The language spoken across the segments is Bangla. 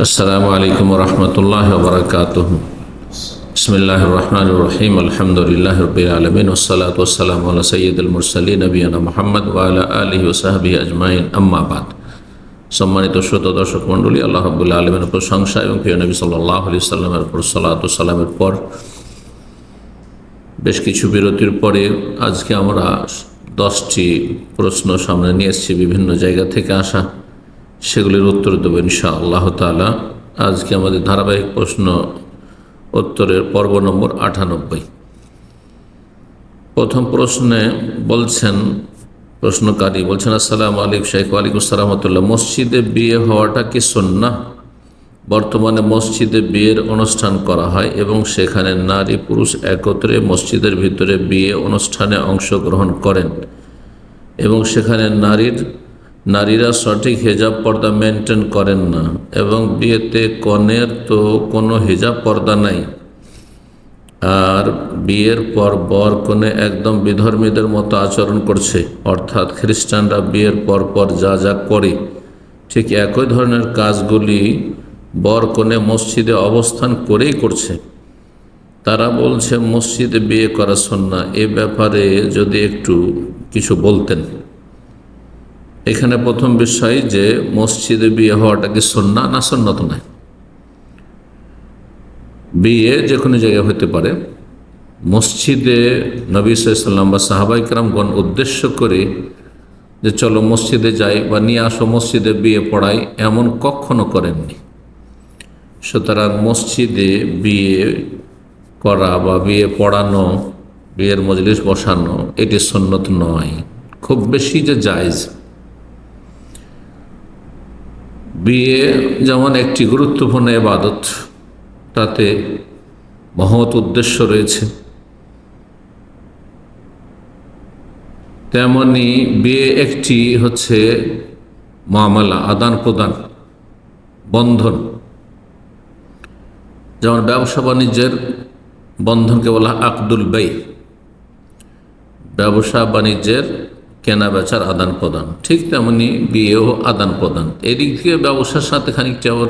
السلام عليكم ورحمة الله وبركاته بسم الله الرحمن الرحيم الحمد لله رب العالمين والصلاة والسلام على سيد المرسلين نبينا محمد وعلى آله وصحبه أجمعين أما بعد সম্মানিত শ্রোত দর্শক মণ্ডলী আল্লাহ রবুল্লা আলমের প্রশংসা এবং প্রিয় নবী সাল্লাহ আলি সাল্লামের উপর সালাত সালামের পর বেশ কিছু বিরতির পরে আজকে আমরা দশটি প্রশ্ন সামনে নিয়ে এসেছি বিভিন্ন জায়গা থেকে আসা সেগুলির উত্তর দেবো ইনশা আল্লাহ তালা আজকে আমাদের ধারাবাহিক প্রশ্ন উত্তরের পর্ব নম্বর আটানব্বই। প্রথম প্রশ্নে বলছেন, প্রশ্নকারী বলছেন, আসসালাম আলিক শেখ আলিকুম সালামতুল্লাহ মসজিদে বিয়ে হওয়াটা কি সন্না বর্তমানে মসজিদে বিয়ের অনুষ্ঠান করা হয় এবং সেখানে নারী পুরুষ একত্রে মসজিদের ভিতরে বিয়ে অনুষ্ঠানে অংশগ্রহণ করেন এবং সেখানে নারীর নারীরা সঠিক হেজাব পর্দা মেনটেন করেন না এবং বিয়েতে কনের তো কোনো হেজাব পর্দা নাই। আর বিয়ের পর বর কনে একদম বিধর্মীদের মতো আচরণ করছে। অর্থাৎ খ্রিস্টানরা বিয়ের পর পর যা যা করে, ঠিক একই ধরনের কাজগুলি বর কনে মসজিদে অবস্থান করেই করছে। তারা বলছে, মসজিদে বিয়ে করা সন্না এ ব্যাপারে যদি একটু কিছু বলতেন। এখানে প্রথম বিষয় যে মসজিদে বিয়ে হওয়াটা কি সন্না না সন্ন্যত নয়? বিয়ে যে কোনো জায়গায় হতে পারে। মসজিদে নবী সাল্লাম বা সাহাবাইকরামগণ উদ্দেশ্য করে যে চলো মসজিদে যাই বা নিয়ে আসো মসজিদে বিয়ে পড়াই, এমন কখনো করেননি। সুতরাং মসজিদে বিয়ে করা বা বিয়ে পড়ানো, বিয়ের মজলিস বসানো, এটি সন্ন্যত নয়। খুব বেশি যে জায়জ। বিয়ে যেমন একটি গুরুত্বপূর্ণ এবাদত তাতে মহৎ উদ্দেশ্য রয়েছে। তেমনি বিয়ে একটি হচ্ছে মামলা আদান প্রদান বন্ধন। যেমন ব্যবসা বাণিজ্যের বন্ধনকে বলা আকদুল বেই। ব্যবসা বাণিজ্যের কেনা বেচার আদান প্রদান। ঠিক তেমনি বিয়েও আদান প্রদান। এদিক থেকে ব্যবসার সাথে খানিকটা ওর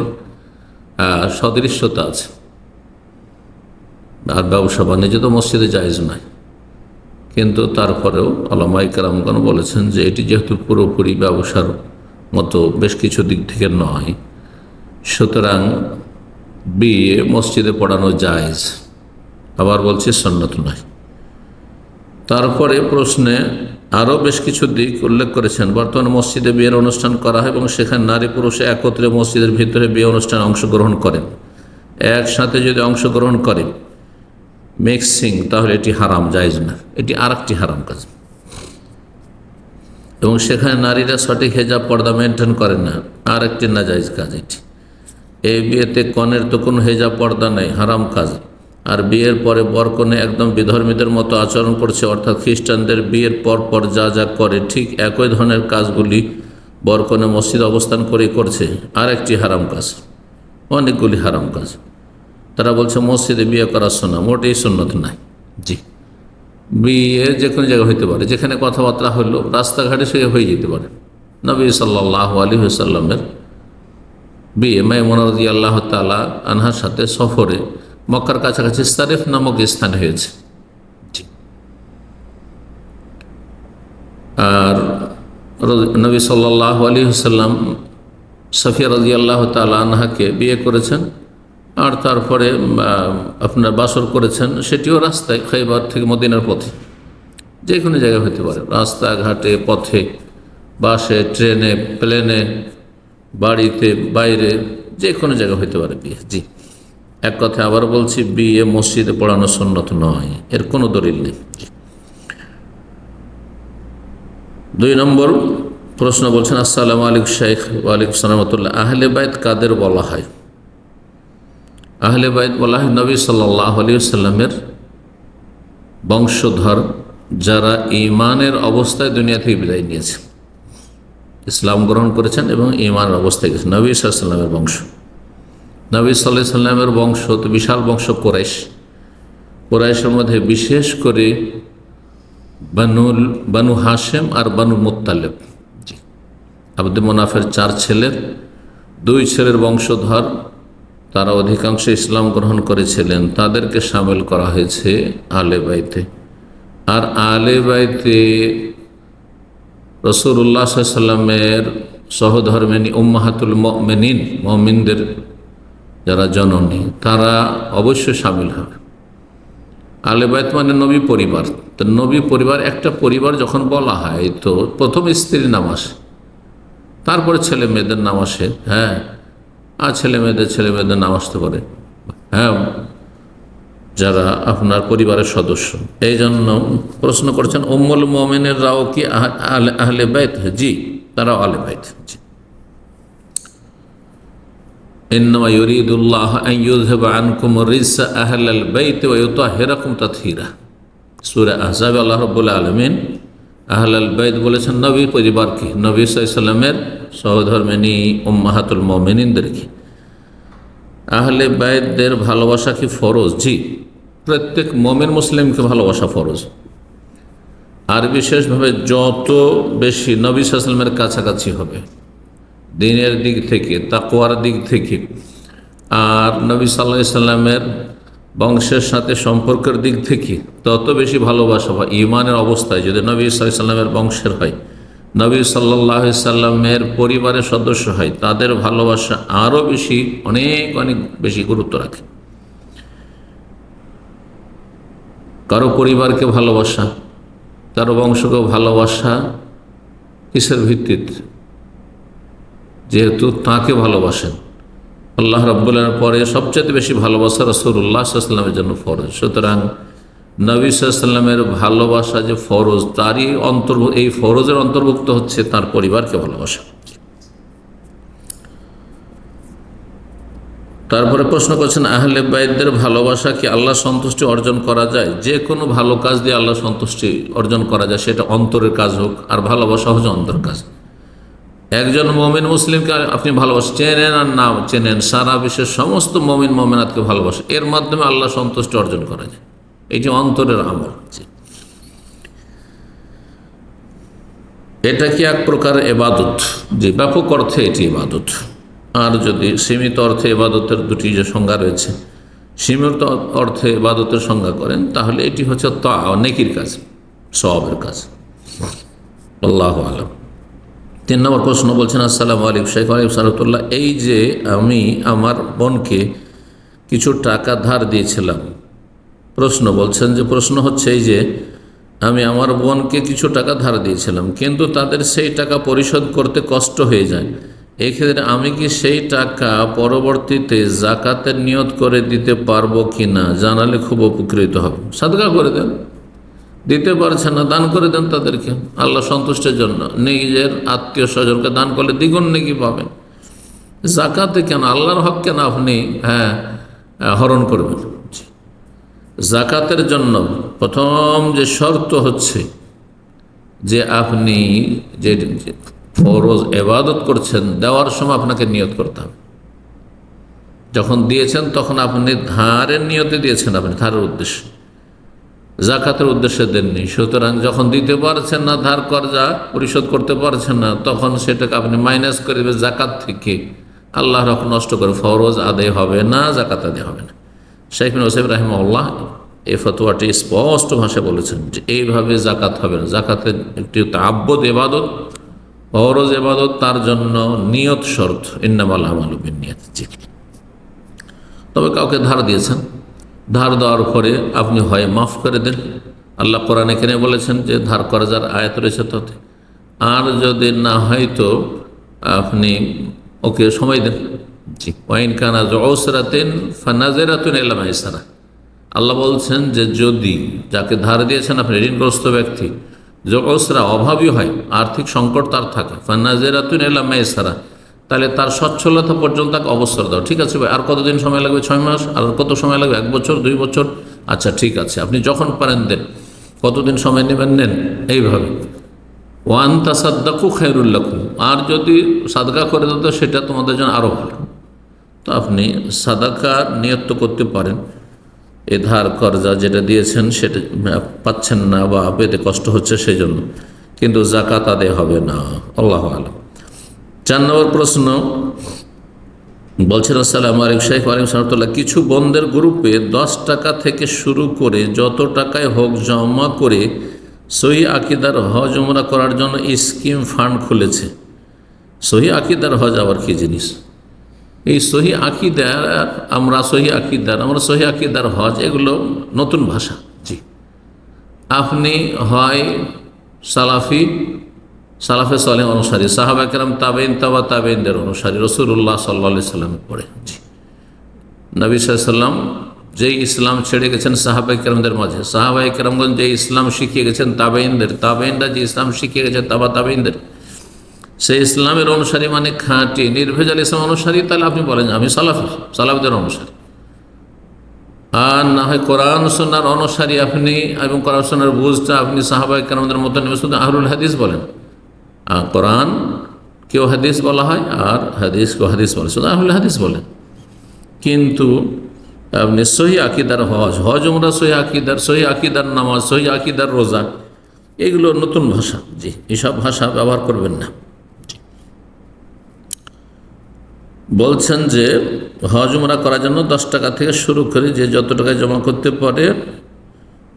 সদৃশ্যতা আছে। আর ব্যবসা বাণিজ্য তো মসজিদে জায়জ নয়। কিন্তু তারপরেও আলামাই কারামগণ বলেছেন যে এটি যেহেতু পুরোপুরি ব্যবসার মতো বেশ কিছু দিক থেকে নয়, সুতরাং বিয়ে মসজিদে পড়ানো জায়জ। আবার বলছি সন্ন্যত নয়। তারপরে প্রশ্নে আরও বেশ কিছু দিক উল্লেখ করেছেন। বর্তমানে মসজিদে বিয়ের অনুষ্ঠান করা হয় এবং সেখানে নারী পুরুষে একত্রে মসজিদের ভিতরে বিয়ে অনুষ্ঠানে অংশগ্রহণ করেন। একসাথে যদি অংশগ্রহণ করে, মিক্সিং, তাহলে এটি হারাম, জায়জ না। এটি আর হারাম কাজ। এবং সেখানে নারীরা সঠিক হেজাব পর্দা মেনটেন করেন না। আর একটি না জায়জ কাজ এটি। এই বিয়েতে কনের তো কোনো হেজাব পর্দা নেই, হারাম কাজ। আর বিয়ের পরে বরকনে একদম বিধর্মীদের মতো আচরণ করছে অর্থাৎ খ্রিস্টানদের বিয়ের পর পর যা যা করে ঠিক একই ধরনের কাজগুলি বরকনে মসজিদ অবস্থান করেই করছে। আর একটি হারাম কাজ অনেকগুলি হারাম কাজ। তারা বলছে মসজিদে বিয়ে করার শোনা মোটেই সুন্নত নাই। জি। বিয়ে যে কোনো জায়গায় হইতে পারে যেখানে কথাবার্তা হলো রাস্তাঘাটে সে হয়ে যেতে পারে। নবী সাল্লাহ আলী সাল্লামের বিয়ে মাইমনারদি আল্লাহ তালা আনহার সাথে সফরে মক্কার কাছাকাছি সারেফ নামক স্থান হয়েছে। আর নবী সাল্লাহ আলী সাল্লাম সফিয়া রাজি আল্লাহ আনহাকে বিয়ে করেছেন আর তারপরে আপনার বাসর করেছেন, সেটিও রাস্তায় খাইবার থেকে মদিনার পথে। যে কোনো জায়গায় হতে পারে। রাস্তাঘাটে, পথে, বাসে, ট্রেনে, প্লেনে, বাড়িতে, বাইরে, যে কোনো জায়গায় হতে পারে বিয়ে। জি। এক কথা আবার বলছি, বিয়ে মসজিদে পড়ানো সন্ন্যত নয়, এর কোনো দলিল নেই। দুই নম্বর প্রশ্ন বলছেন, আসসালামু আলাইকুম শেখ ওয়ালাইকুম সালামতুল্লাহ আহলে বাইত কাদের বলা হয়? আহলে বাইত বলা হয় নবী সাল্লাহ সাল্লামের বংশধর, যারা ইমানের অবস্থায় দুনিয়া থেকে বিদায় নিয়েছে। ইসলাম গ্রহণ করেছেন এবং ইমানের অবস্থায় গেছেন। নবী সাল্লামের বংশ। নবী সাল্লাহ সাল্লামের বংশ তো বিশাল বংশ কোরাইশ। কোরাইশের মধ্যে বিশেষ করে বানুল বানু হাশেম আর বানু মোত্তালেব। আব্দুল মোনাফের চার ছেলের, দুই ছেলের বংশধর, তারা অধিকাংশ ইসলাম গ্রহণ করেছিলেন। তাদেরকে সামিল করা হয়েছে আলে বাইতে। আর আলে বাইতে রসুল্লাহ সাল্লামের সহধর্মিনী উম্মাহাতুল মেনিন মমিনদের যারা জননী, তারা অবশ্যই সামিল হবে। আলেবায়ত মানে নবী পরিবার। তো নবী পরিবার, একটা পরিবার যখন বলা হয়, তো প্রথম স্ত্রীর নাম আসে। তারপরে ছেলে মেয়েদের নাম আসে। হ্যাঁ আর ছেলে মেয়েদের ছেলে মেয়েদের নাম আসতে পারে। হ্যাঁ যারা আপনার পরিবারের সদস্য। এই জন্য প্রশ্ন করছেন, উম্মুল মোমেনের রাও কি আহ- আহলে বাইত? জি, তারাও বাইত। জি। إنما يريد الله أن يذهب عنكم الرجس أهل البيت ويطهركم تطهيرا সূরা আহজাব আল্লাহ রাব্বুল আলামিন আহলাল বাইত বলেছেন নবী পরিবারকে নবী সাল্লামের সহধর্মিনী উম্মাহাতুল মুমিনিনদেরকে আহলে বাইতদের ভালোবাসা কি ফরজ জি প্রত্যেক মমিন মুসলিমকে ভালোবাসা ফরজ আর বিশেষভাবে যত বেশি নবী সাল্লামের কাছাকাছি হবে দিনের দিক থেকে তাকোয়ার দিক থেকে। আর নবী সাল্লাহ সাল্লামের বংশের সাথে সম্পর্কের দিক থেকে তত বেশি ভালোবাসা বা ইমানের অবস্থায় যদি নবী সাল্লামের বংশের হয়, নবী সাল্লাহ সাল্লামের পরিবারের সদস্য হয়, তাদের ভালোবাসা আরও বেশি, অনেক অনেক বেশি গুরুত্ব রাখে। কারও পরিবারকে ভালোবাসা, কারও বংশকে ভালোবাসা, কিসের ভিত্তিতে? যেহেতু তাকে ভালোবাসেন। আল্লাহ রব্বুল্লার পরে সবচেয়ে বেশি ভালোবাসা রসুল্লাহ সাল্লামের জন্য ফরজ। সুতরাং নবী সাল্লামের ভালোবাসা যে ফরজ, তারই অন্তর্ভুক্ত এই ফরজের অন্তর্ভুক্ত হচ্ছে তার পরিবারকে ভালোবাসা। তারপরে প্রশ্ন করছেন, আহলে ভালোবাসা কি আল্লাহ সন্তুষ্টি অর্জন করা যায়? যে কোনো ভালো কাজ দিয়ে আল্লাহ সন্তুষ্টি অর্জন করা যায়, সেটা অন্তরের কাজ হোক, আর ভালোবাসা হচ্ছে অন্তর কাজ। একজন মমিন মুসলিমকে আপনি ভালোবাসেন চেনেন আর না চেনেন, সারা বিশ্বের সমস্ত মমিন মমিনাতকে ভালোবাসে। এর মাধ্যমে আল্লাহ সন্তুষ্ট অর্জন করা যায় এটি অন্তরের আমল। এটা কি এক প্রকার এবাদত? যে ব্যাপক অর্থে এটি এবাদত। আর যদি সীমিত অর্থে এবাদতের দুটি যে সংজ্ঞা রয়েছে, সীমিত অর্থে এবাদতের সংজ্ঞা করেন, তাহলে এটি হচ্ছে তা, নেকির কাজ সবের কাজ। আল্লাহ আলম। তিন নম্বর প্রশ্ন বলছেন, আসসালামু আলাইকুম শেখ আলিম সারতুল্লাহ এই যে আমি আমার বোনকে কিছু টাকা ধার দিয়েছিলাম। প্রশ্ন বলছেন যে, প্রশ্ন হচ্ছে এই যে, আমি আমার বোনকে কিছু টাকা ধার দিয়েছিলাম, কিন্তু তাদের সেই টাকা পরিশোধ করতে কষ্ট হয়ে যায়। এক্ষেত্রে আমি কি সেই টাকা পরবর্তীতে জাকাতের নিয়ত করে দিতে পারব কি না জানালে খুব উপকৃত হবে। সাদগা করে দেন। দিতে পারছে না দান করে দেন তাদেরকে। আল্লাহ সন্তুষ্টের জন্য। নিজের আত্মীয় স্বজনকে দান করলে দ্বিগুণ নাকি পাবেন। জাকাতে কেন? আল্লাহর হক কেন আপনি হ্যাঁ হরণ করবেন? জাকাতের জন্য প্রথম যে শর্ত হচ্ছে যে আপনি যে ফরজ এবাদত করছেন, দেওয়ার সময় আপনাকে নিয়ত করতে হবে। যখন দিয়েছেন, তখন আপনি ধারের নিয়তে দিয়েছেন আপনি, ধারের উদ্দেশ্যে। জাকাতের উদ্দেশ্যে দেননি। সুতরাং যখন দিতে পারছেন না, ধার কর্জা পরিশোধ করতে পারছেন না, তখন সেটাকে আপনি মাইনাস করে জাকাত থেকে। আল্লাহ রক নষ্ট করে ফরজ আদায় হবে না, জাকাত আদায় হবে না। শেখ হোসেফ রাহিমাল্লাহ এই ফতোয়াটি স্পষ্ট ভাষায় বলেছেন যে এইভাবে জাকাত হবে না। জাকাতের একটি আব্বদ এবাদত ফরজ এবাদত তার জন্য নিয়ত শর্ত। ইন্নামাল আমালুবিন নিয়ত তবে কাউকে ধার দিয়েছেন ধার দেওয়ার পরে আপনি হয় মাফ করে দেন। আল্লাহ কোরআন এখানে বলেছেন যে ধার করা যার আয়াত রয়েছে তাতে। আর যদি না হয় তো আপনি ওকে সময় দেন। জি। ওয়াইন কানা জসরাতেন ফানাজেরাতুন এলাম ইসারা আল্লাহ বলছেন যে যদি যাকে ধার দিয়েছেন আপনি ঋণগ্রস্ত ব্যক্তি জসরা অভাবী হয় আর্থিক সংকট তার থাকে। ফানাজেরাতুন এলাম ইসারা তাহলে তার সচ্ছলতা পর্যন্ত তাকে অবসর দাও। ঠিক আছে ভাই? আর কতদিন সময় লাগবে? ছয় মাস? আর কত সময় লাগবে? এক বছর? দুই বছর? আচ্ছা ঠিক আছে। আপনি যখন পারেন দেন। কতদিন সময় নেবেন নেন? এইভাবে। ওয়ান তাসাদ্দাকু খায়রুল্লাকুম আর যদি সাদকা করে দাও সেটা তোমাদের জন্য আরও ভালো। তো আপনি সাদাকা নিয়ত করতে পারেন। এ ধার কর্জা যেটা দিয়েছেন, সেটা পাচ্ছেন না বা পেতে কষ্ট হচ্ছে সেই জন্য কিন্তু জাকাত আদে হবে না। আল্লাহ আলম। চার নম্বর প্রশ্ন, বলছেন, আসসালাম আলিক শেখ আলিম সাহতুল্লাহ কিছু বন্ধের গ্রুপে দশ টাকা থেকে শুরু করে যত টাকায় হোক জমা করে সহি আকিদার হজ উমরা করার জন্য স্কিম ফান্ড খুলেছে। সহি আকিদার হজ আবার কি জিনিস? এই সহি আকিদার, আমরা সহি আকিদার, আমরা সহি আকিদার হজ এগুলো নতুন ভাষা। জি। আপনি হয় সালাফি সালাফে সালেহ অনুসারী, সাহাবা কেরাম তাবেইন তাবা তাবেইনদের অনুসারী রসুল্লাহ সাল্লা সাল্লামে পড়ে নবী সাল্লাম যেই ইসলাম ছেড়ে গেছেন সাহাবাই কেরামদের মাঝে সাহাবাই কেরামগঞ্জ যে ইসলাম শিখিয়ে গেছেন তাবেইনদের তাবেইনরা যে ইসলাম শিখিয়ে গেছেন তাবা তাবেইনদের সেই ইসলামের অনুসারী মানে খাঁটি, নির্ভেজাল ইসলাম অনুসারী, তাহলে আপনি বলেন আমি সালাফি, সালাফদের অনুসারী। আর না হয় কোরআন সোনার অনুসারী আপনি এবং কোরআন সোনার বুঝটা আপনি সাহাবাই কেরামদের মতো নেবে শুধু আহরুল হাদিস বলেন। কোরআন কেউ হাদিস বলা হয় আর হাদিস কেউ হাদিস বলে। শুধু আহলে হাদিস বলেন কিন্তু আপনি সহি আকিদার হজ হজ, উমরা, সহি আকিদার সহি আকিদার নামাজ, সহি আকিদার রোজা, এগুলো নতুন ভাষা। জি, এসব ভাষা ব্যবহার করবেন না। বলছেন যে হজ, উমরা করার জন্য দশ টাকা থেকে শুরু করে যে যত টাকায় জমা করতে পারে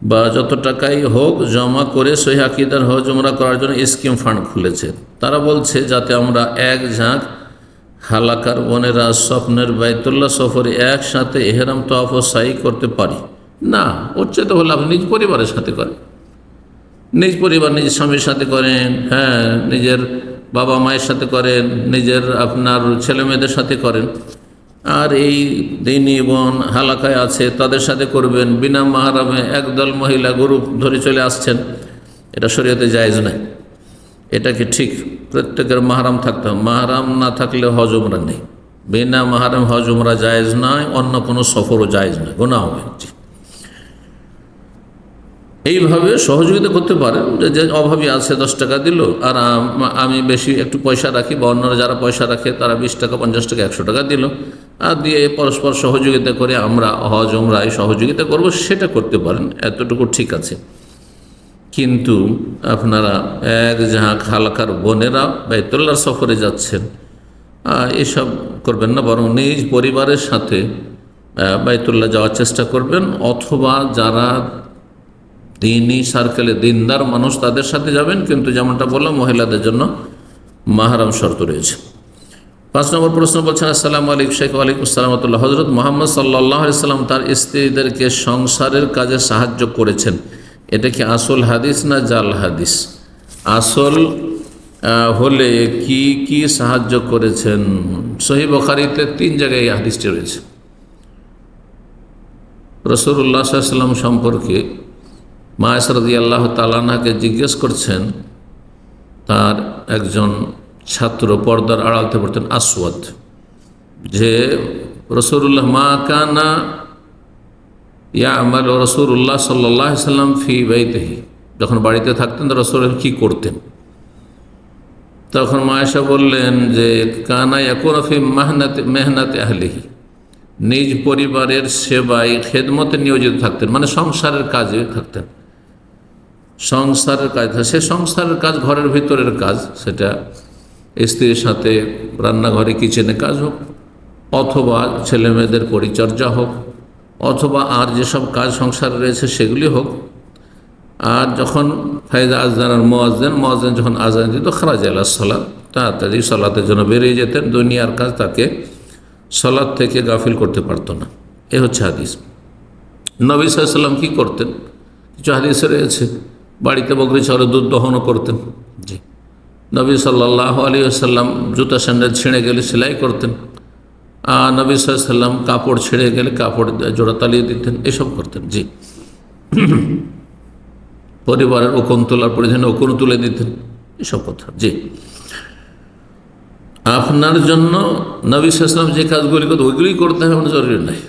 বা যত টাকাই হোক জমা করে সহি আকিদার হজ উমরা করার জন্য স্কিম ফান্ড খুলেছে। তারা বলছে, যাতে আমরা এক ঝাঁক হালাকার বোনেরা স্বপ্নের বাইতুল্লাহ সফরে একসাথে এহেরাম তফ সাই করতে পারি। না, ওর তো হলে আপনি নিজ পরিবারের সাথে করেন। নিজ পরিবার, নিজ স্বামীর সাথে করেন হ্যাঁ নিজের বাবা মায়ের সাথে করেন, নিজের আপনার ছেলে মেয়েদের সাথে করেন। আর এই দিনী বোন হালাকায় আছে, তাদের সাথে করবেন। বিনা মাহারামে একদল মহিলা গ্রুপ ধরে চলে আসছেন। এটা শরীয়তে জায়েজ নাই। এটা কি ঠিক? প্রত্যেকের মাহারাম থাকতে হবে। মাহারাম না থাকলে হজ উমরা নেই। বিনা মাহারাম হজ উমরা জায়েজ নয়, অন্য কোনো সফরও জায়েজ নয়। গোনা হবে। এইভাবে সহযোগিতা করতে পারেন যে অভাবী আছে, দশ টাকা দিল, আর আমি বেশি একটু পয়সা রাখি, বা অন্যরা যারা পয়সা রাখে, তারা বিশ টাকা, পঞ্চাশ টাকা, একশো টাকা দিল। দিয়ে পরস্পর সহযোগিতা করে আমরা হজ উমরায় সহযোগিতা করব, সেটা করতে পারেন, এতটুকু ঠিক আছে। কিন্তু আপনারা এক যাহা খালাকার বোনেরা বাইতুল্লার সফরে যাচ্ছেন এসব করবেন না, বরং নিজ পরিবারের সাথে বাইতুল্লাহ যাওয়ার চেষ্টা করবেন, অথবা যারা দিনই সার্কেলে দিনদার মানুষ তাদের সাথে যাবেন, কিন্তু যেমনটা বললাম মহিলাদের জন্য মাহারাম শর্ত রয়েছে। পাঁচ নম্বর প্রশ্ন বলছেন, আসসালামু আলাইকুম শেখ আলাইকুম সালামতুল্লাহ হজরত মোহাম্মদ সাল্লাহ সাল্লাম তার স্ত্রীদেরকে সংসারের কাজে সাহায্য করেছেন। এটা কি আসল হাদিস না জাল হাদিস? আসল হলে কি কি সাহায্য করেছেন? সহি বখারিতে তিন জায়গায় এই হাদিসটি রয়েছে। রসুল্লাহ সাল্লাম সম্পর্কে মায়াসরদি আল্লাহ তালানাকে জিজ্ঞেস করছেন, তার একজন ছাত্র পর্দার আড়ালতে পড়তেন আসওয়াদ, যে রসুল্লাহ মা কানা ইয়া আমার রসুল্লাহ সাল্লাহ সাল্লাম ফি বাইতেহি। যখন বাড়িতে থাকতেন তো রসুল কী করতেন? তখন মায়েশা বললেন যে, কানা এখন ফি মেহনাতে মেহনাতে আহলিহি। নিজ পরিবারের সেবায়, খেদমতে নিয়োজিত থাকতেন মানে সংসারের কাজে থাকতেন। সংসারের কাজ, সে সংসারের কাজ, ঘরের ভিতরের কাজ, সেটা স্ত্রীর সাথে রান্নাঘরে, কিচেনে কাজ হোক, অথবা ছেলে মেয়েদের পরিচর্যা হোক, অথবা আর যেসব কাজ সংসারে রয়েছে সেগুলি হোক, আর যখন ফায়দা আজদানার মোয়াজেন মোয়াজেন যখন আজান দিত, খারাজ আল্লাহ সলাৎ তাড়াতাড়ি সলাতের জন্য বেরিয়ে যেতেন, দুনিয়ার কাজ তাকে সলাদ থেকে গাফিল করতে পারতো না। এ হচ্ছে হাদিস। নবী সাল্লাম কী করতেন? কিছু হাদিসে রয়েছে, বাড়িতে বকরি চরে দুধ দহনও করতেন। জি। নবী সাল্লাহ আলী আসাল্লাম জুতা স্যান্ডেল ছিঁড়ে গেলে সেলাই করতেন। আর নবী সাল্লাম কাপড় ছিঁড়ে গেলে কাপড় জোড়া তালিয়ে দিতেন, এসব করতেন, জি। পরিবারের ওকন তোলার পরিধানে ওকন তুলে দিতেন, এসব কথা জি। আপনার জন্য নবী সাল্লাম যে কাজগুলি করতে ওইগুলি করতে হবে জরুরি নয়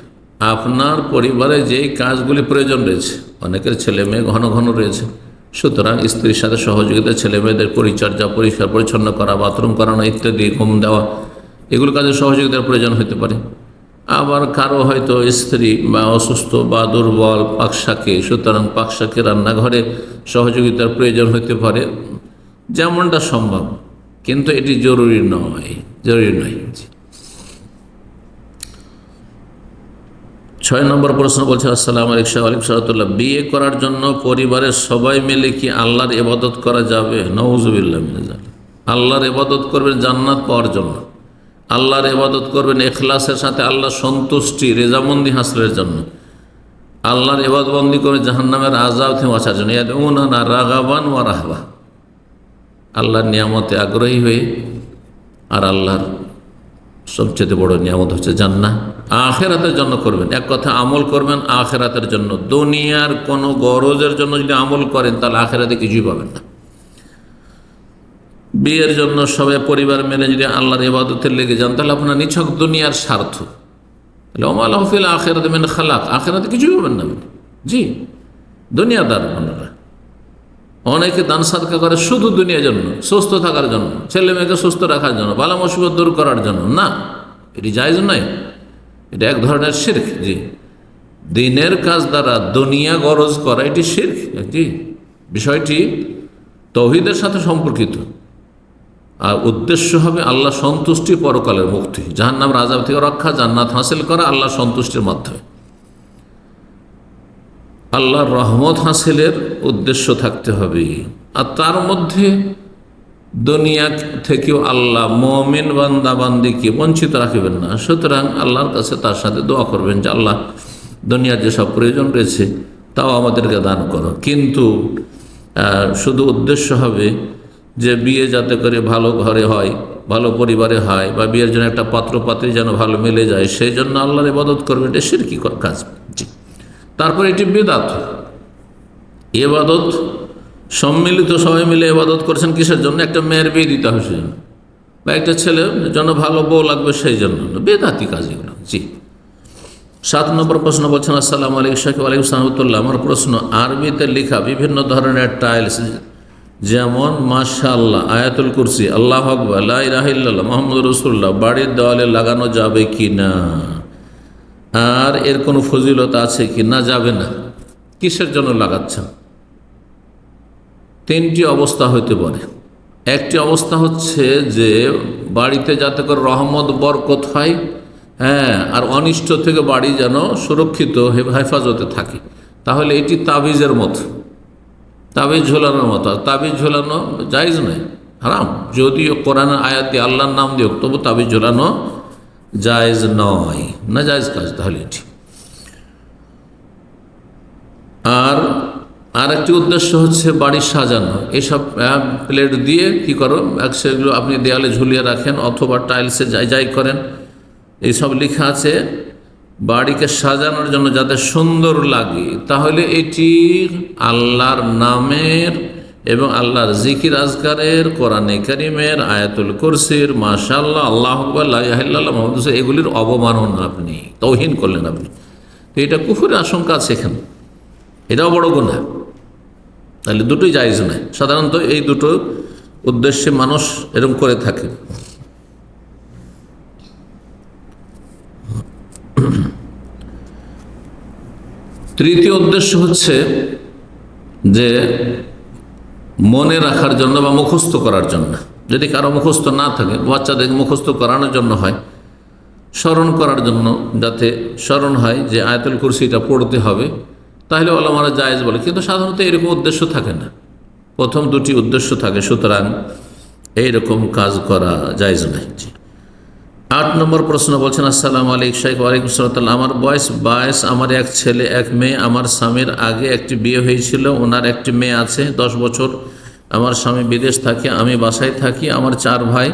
আপনার পরিবারে যে কাজগুলি প্রয়োজন রয়েছে, অনেকের ছেলে মেয়ে ঘন ঘন রয়েছে সুতরাং স্ত্রীর সাথে সহযোগিতা, ছেলে মেয়েদের পরিচর্যা, পরিষ্কার, পরিচ্ছন্ন করা, বাথরুম করানো ইত্যাদি ঘুম দেওয়া, এগুলো কাজে সহযোগিতার প্রয়োজন হতে পারে। আবার কারও হয়তো স্ত্রী বা অসুস্থ বা দুর্বল পাকশাকে সুতরাং পাকশাকে রান্নাঘরে সহযোগিতার প্রয়োজন হতে পারে। যেমনটা সম্ভব। কিন্তু এটি জরুরি নয় জরুরি নয়। ছয় নম্বর প্রশ্ন বলছে, আসসালাম আলিক শাহ আলিক বিয়ে করার জন্য পরিবারের সবাই মিলে কি আল্লাহর ইবাদত করা যাবে? নওজুবিল্লাহ মিনাজাল আল্লাহর ইবাদত করবেন জান্নাত পাওয়ার জন্য। আল্লাহর ইবাদত করবেন এখলাসের সাথে আল্লাহ সন্তুষ্টি, রেজামন্দি হাসলের জন্য। আল্লাহর এবাদবন্দি করে জাহান্নামের আজাব থেকে বাঁচার জন্য। না রাগাবান ওয়া রাহবা। আল্লাহর নিয়ামতে আগ্রহী হয়ে, আর আল্লাহর সবচেয়ে বড় নিয়ামত হচ্ছে জান্না আখেরাতের জন্য করবেন। এক কথা, আমল করবেন আখেরাতের জন্য। দুনিয়ার কোনো গরজের জন্য যদি আমল করেন, তাহলে আখেরাতে কিছুই পাবেন না। বিয়ের জন্য সবাই পরিবার মেনে যদি আল্লাহর ইবাদতে লেগে যান, তাহলে আপনার নিছক দুনিয়ার স্বার্থ। তাহলে ওমাল হফিল আখেরাতে মেন খালাক। আখেরাতে কিছুই পাবেন না। জি, দুনিয়াদার আপনারা অনেকে দান সাদকা করে শুধু দুনিয়ার জন্য, সুস্থ থাকার জন্য ছেলে মেয়েকে সুস্থ রাখার জন্য, ভালো মুসিবত দূর করার জন্য। না, এটি জায়জ নয়। এটা এক ধরনের শির্ক, জি। দিনের কাজ দ্বারা দুনিয়া গরজ করা এটি শির্ক জি বিষয়টি তৌহিদের সাথে সম্পর্কিত। আর উদ্দেশ্য হবে আল্লাহ সন্তুষ্টি পরকালের মুক্তি। যাহার নাম রাজাব থেকে রক্ষা, জান্নাত হাসিল করা আল্লাহ সন্তুষ্টির মাধ্যমে। আল্লাহর রহমত হাসিলের উদ্দেশ্য থাকতে হবে। আর তার মধ্যে দুনিয়া থেকেও আল্লাহ মমিন বান্দা বান্দিকে বঞ্চিত রাখবেন না। সুতরাং আল্লাহর কাছে তার সাথে দোয়া করবেন যে, আল্লাহ দুনিয়ার যেসব প্রয়োজন রয়েছে, তাও আমাদেরকে দান করো। কিন্তু শুধু উদ্দেশ্য হবে যে, বিয়ে যাতে করে ভালো ঘরে হয়, ভালো পরিবারে হয়, বা বিয়ের জন্য একটা পাত্র পাত্রী যেন ভালো মিলে যায়, সেই জন্য আল্লাহর ইবাদত করবে, এটা সিরকি কাজ। তারপর এটি বেদাত। এবাদত সম্মিলিত সবাই মিলে এবাদত করছেন কিসের জন্য? একটা মেয়ের বিয়ে দিতে হবে সেই জন্য বা একটা ছেলে জন্য ভালো বউ লাগবে সেই জন্য বেদাতি কাজ এগুলো। জি। সাত নম্বর প্রশ্ন বলছেন, আসসালামু আলাইকুম শাকিব আলাইকুম সাহমতুল্লাহ আমার প্রশ্ন, আরবিতে লেখা বিভিন্ন ধরনের টাইলস, যেমন মাশাল্লাহ আয়াতুল কুরসি, আল্লাহ আকবর রাহিল্লাহ মোহাম্মদ রসুল্লাহ বাড়ির দেওয়ালে লাগানো যাবে কি না আর এর কোনো ফজিলত আছে কি না যাবে না। কিসের জন্য লাগাচ্ছেন? তিনটি অবস্থা হইতে পারে। একটি অবস্থা হচ্ছে যে বাড়িতে যাতে করে রহমত, বরকত হয় হ্যাঁ আর অনিষ্ট থেকে বাড়ি যেন সুরক্ষিত হেফাজতে থাকে। তাহলে এটি তাবিজের মতো। তাবিজ ঝোলানোর মতো। তাবিজ ঝোলানো জায়জ নয়, হারাম। যদিও কোরআনের আয়াত আল্লাহর নাম দিও তবু তাবিজ ঝোলানো জায়েজ নয়। না জায়েজ কাজ, তাহলে এটি। আর আর একটি উদ্দেশ্য হচ্ছে বাড়ি সাজানো। এইসব আহ, প্লেট দিয়ে কি করো? এক সেগুলো আপনি দেয়ালে ঝুলিয়ে রাখেন অথবা টাইলসে যাই যাই করেন। এইসব লেখা আছে বাড়িকে সাজানোর জন্য যাতে সুন্দর লাগে। তাহলে এটি আল্লাহর নামের এবং আল্লাহর জিকির আজকারের কোরআনে করিমের আয়াতুল কুরসির মাশাল্লাহ আল্লাহ আল্লাহ মোহাম্মদ এগুলির অবমানন আপনি তৌহিন করলেন আপনি। তো এটা কুফুরের আশঙ্কা আছে এখানে। এটাও বড় গুণা তাহলে দুটোই জায়জ নয়। সাধারণত এই দুটো উদ্দেশ্যে মানুষ এরকম করে থাকে। তৃতীয় উদ্দেশ্য হচ্ছে যে মনে রাখার জন্য বা মুখস্থ করার জন্য। যদি কারও মুখস্থ না থাকে, বাচ্চাদের মুখস্থ করানোর জন্য হয়, স্মরণ করার জন্য যাতে স্মরণ হয় যে আয়তুল কুরসিটা পড়তে হবে। তাহলে ওলামারা জায়েজ বলে, কিন্তু সাধারণত এরকম উদ্দেশ্য থাকে না। প্রথম দুটি উদ্দেশ্য থাকে, সুতরাং এইরকম কাজ করা জায়েজ নাই আট নম্বর প্রশ্ন বলছেন, আসসালাম আলাইকুম শাইখ, ওয়ালাইকুম আমার বয়স বাইশ, আমার এক ছেলে, এক মেয়ে, আমার স্বামীর আগে একটি বিয়ে হয়েছিল, ওনার একটি মেয়ে আছে, দশ বছর। আমার স্বামী বিদেশ থাকে, আমি বাসায় থাকি, আমার চার ভাই,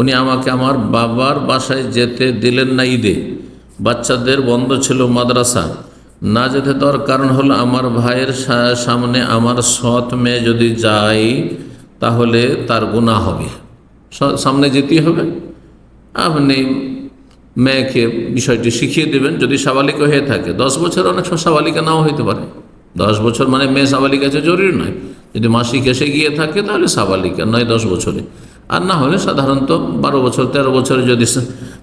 উনি আমাকে আমার বাবার বাসায় যেতে দিলেন না ঈদে। বাচ্চাদের বন্ধ ছিল মাদ্রাসা। না যেতে দেওয়ার কারণ হলো আমার ভাইয়ের সামনে আমার সৎ মেয়ে যদি যায়, তাহলে তার গুণা হবে। সামনে যেতেই হবে। আপনি মেয়েকে বিষয়টি শিখিয়ে দেবেন। যদি সাবালিকা হয়ে থাকে, দশ বছর অনেক সময় সাবালিকা নাও হইতে পারে। দশ বছর মানে মেয়ে সাবালিকা আছে, জরুরি নয়। যদি মাসিক এসে গিয়ে থাকে, তাহলে সাবালিকা নয়, দশ বছরে। আর না হলে সাধারণত বারো বছর, তেরো বছরে যদি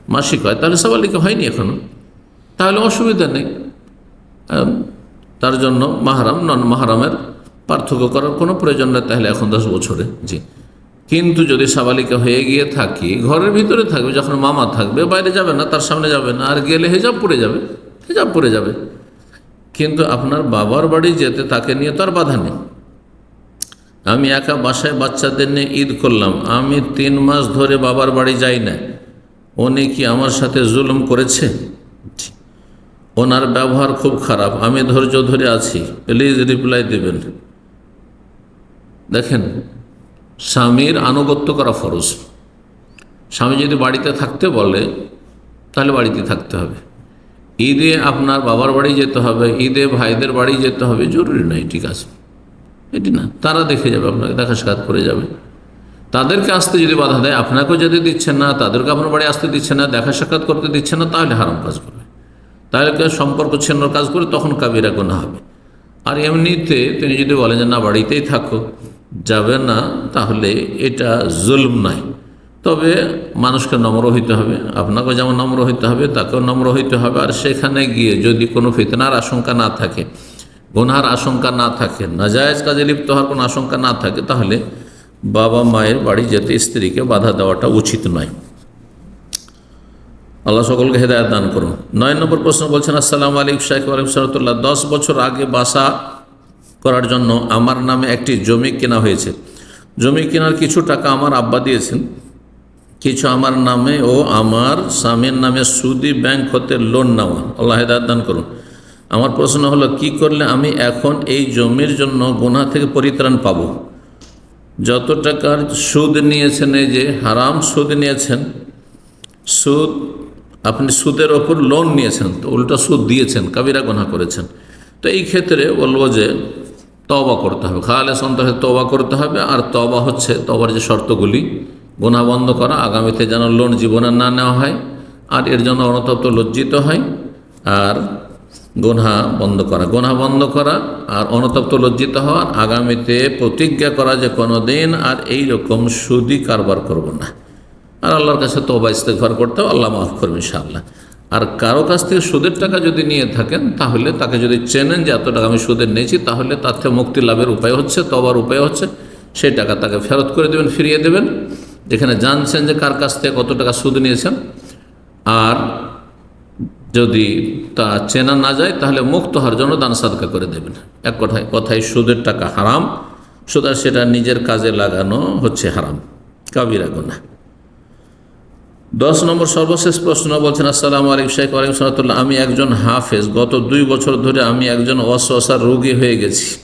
মাসিক হয়, তাহলে সাবালিকা হয়নি এখনও। তাহলে অসুবিধা নেই। তার জন্য মাহারাম, নন মাহারামের পার্থক্য করার কোনো প্রয়োজন নেই তাহলে এখন দশ বছরে, জি। কিন্তু যদি সাবালিকা হয়ে গিয়ে থাকি, ঘরের ভিতরে থাকবে, যখন মামা থাকবে, বাইরে যাবে না, তার সামনে যাবে না, আর গেলে হেজাব পড়ে যাবে, হেজাব পড়ে যাবে। কিন্তু আপনার বাবার বাড়ি যেতে তাকে নিয়ে তো আর বাধা নেই। আমি একা বাসায় বাচ্চাদের নিয়ে ঈদ করলাম, আমি তিন মাস ধরে বাবার বাড়ি যাই না উনি কি আমার সাথে জুলুম করেছে? ওনার ব্যবহার খুব খারাপ। আমি ধৈর্য ধরে আছি। প্লিজ রিপ্লাই দেবেন। দেখেন, স্বামীর আনুগত্য করা ফরজ। স্বামী যদি বাড়িতে থাকতে বলে, তাহলে বাড়িতে থাকতে হবে। ঈদে আপনার বাবার বাড়ি যেতে হবে, ঈদে ভাইদের বাড়ি যেতে হবে, জরুরি নয়, ঠিক আছে? এটি না, তারা দেখে যাবে, আপনাকে দেখা সাক্ষাৎ করে যাবে। তাদেরকে আসতে যদি বাধা দেয়, আপনাকেও যদি দিচ্ছেন না, তাদেরকে আপনার বাড়ি আসতে দিচ্ছে না দেখা সাক্ষাৎ করতে দিচ্ছে না, তাহলে হারাম কাজ করবে। তাহলে সম্পর্ক ছিন্ন কাজ করে তখন কাবিরা গোনা হবে। আর এমনিতে তিনি যদি বলেন যে, না, বাড়িতেই থাকো, যাবে না, তাহলে এটা জুলম নয়। তবে মানুষকে নম্র হইতে হবে, আপনাকেও যেমন নম্র হইতে হবে, তাকেও নম্র হইতে হবে। আর সেখানে গিয়ে যদি কোনো ফিতনার আশঙ্কা না থাকে, গুনহার আশঙ্কা না থাকে, নাজায়জ কাজে লিপ্ত হওয়ার কোনো আশঙ্কা না থাকে, তাহলে বাবা মায়ের বাড়ি যেতে স্ত্রীকে বাধা দেওয়াটা উচিত নয়। আল্লাহ সকলকে হেদায়ত দান করুন। নয় নম্বর প্রশ্ন বলছেন, আসসালাম আলাইকুম শাহ আলিম সারতুল্লাহ দশ বছর আগে বাসা করার জন্য আমার নামে একটি জমি কেনা হয়েছে। জমি কেনার কিছু টাকা আমার আব্বা দিয়েছেন। কিছু আমার নামে ও আমার স্বামীর নামে সুদি ব্যাংক হতে লোন নেওয়া। আল্লাহ হেদায়ত দান করুন। আমার প্রশ্ন হলো, কি করলে আমি এখন এই জমির জন্য গুনা থেকে পরিত্রাণ পাব? যত টাকার সুদ নিয়েছেন, এই যে হারাম সুদ নিয়েছেন, সুদ আপনি সুদের ওপর লোন নিয়েছেন তো, উল্টা সুদ দিয়েছেন, কাবিরা গোনা করেছেন। তো এই ক্ষেত্রে বলব যে তবা করতে হবে। খালে সন্তোষে তবা করতে হবে, আর তবা হচ্ছে তবার যে শর্তগুলি গোনা বন্ধ করা, আগামীতে যেন লোন জীবনে না নেওয়া হয়, আর এর জন্য অনতপ্ত লজ্জিত হয়, আর গোনা বন্ধ করা। গোনা বন্ধ করা, আর অনতপ্ত লজ্জিত হওয়া আগামীতে প্রতিজ্ঞা করা যে কোনো দিন আর এই রকম সুদি কারবার করব না। আর আল্লাহর কাছে তোবা ইস্তেকভার করতে হবে, আল্লাহ মাফ করবে ইনশাআল্লাহ। আর কারও কাছ থেকে সুদের টাকা যদি নিয়ে থাকেন তাহলে তাকে যদি চেনেন যে এত টাকা আমি সুদের নিয়েছি তাহলে তার থেকে মুক্তি লাভের উপায় হচ্ছে তবার উপায় হচ্ছে সেই টাকা তাকে ফেরত করে দেবেন ফিরিয়ে দেবেন। যেখানে জানছেন যে কার কাছ থেকে কত টাকা সুদ নিয়েছেন আর যদি তা চেনা না যায় তাহলে মুক্ত হওয়ার জন্য দান সাদকা করে দেবেন। এক কথায় কথায় সুদের টাকা হারাম সুতরাং সেটা নিজের কাজে লাগানো হচ্ছে হারাম। কাবিরা গোনা দশ নম্বর সর্বশেষ প্রশ্ন বলছেন, আসসালামু আলাইকুম শেখ আলিম সালাতুল্লাহ আমি একজন হাফেজ। গত দুই বছর ধরে আমি একজন অশ্বাসার রোগী হয়ে গেছি।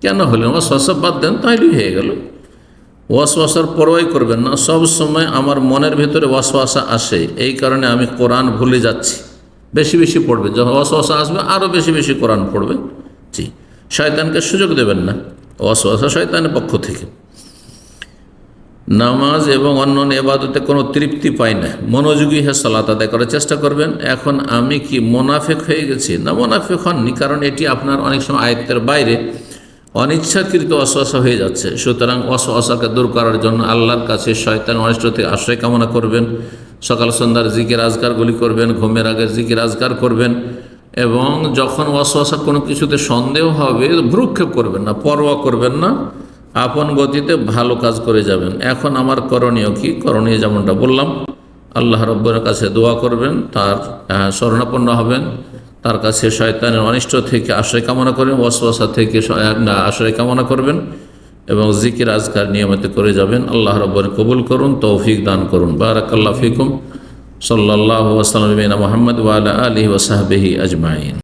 কেন হলেন? অশ্বাসা বাদ দেন, তাইলেই হয়ে গেল। ওয়াসওয়াসার পরোয়াই করবেন না। সব সময় আমার মনের ভেতরে ওয়াসওয়াসা আসে। এই কারণে আমি কোরআন ভুলে যাচ্ছি। বেশি বেশি পড়বে। যখন ওয়াসওয়াসা আসবে আরও বেশি বেশি কোরআন পড়বে। জি। শয়তানকে সুযোগ দেবেন না। ওয়াসওয়াসা শয়তানের পক্ষ থেকে। নামাজ এবং অন্য এবাদতে কোনো তৃপ্তি পাই না। মনোযোগী হয়ে সালাত আদায় করার চেষ্টা করবেন। এখন আমি কি মোনাফেক হয়ে গেছি? না, মোনাফেক হননি, কারণ এটি আপনার অনেক সময় আয়ত্তের বাইরে অনিচ্ছাকৃত অশ্বাসা হয়ে যাচ্ছে। সুতরাং অশ্বাসাকে দূর করার জন্য আল্লাহর কাছে শয়তান অনিষ্ট থেকে আশ্রয় কামনা করবেন। সকাল সন্ধ্যার জিকির আজগারগুলি করবেন, ঘুমের আগের জিকির আজগার করবেন এবং যখন অশ্বাসা কোনো কিছুতে সন্দেহ হবে, ভ্রুক্ষেপ করবেন না, পরোয়া করবেন না। আপন গতিতে ভালো কাজ করে যাবেন। এখন আমার করণীয় কি? করণীয় যেমনটা বললাম আল্লাহ রব্বরের কাছে দোয়া করবেন তার আহ, শরণাপন্ন হবেন তার কাছে শয়তানের অনিষ্ট থেকে আশ্রয় কামনা করবেন ওয়াসওয়াসা থেকে আশ্রয় কামনা করবেন এবং জিকির আজকার নিয়মিত করে যাবেন। আল্লাহ রব্বর কবুল করুন তৌফিক দান করুন। বারাকাল্লাহ ফিকুম। সাল্লাহ ওসালাম মোহাম্মদ ওয়ালা আলী ওসাহবিহি আজমাইন।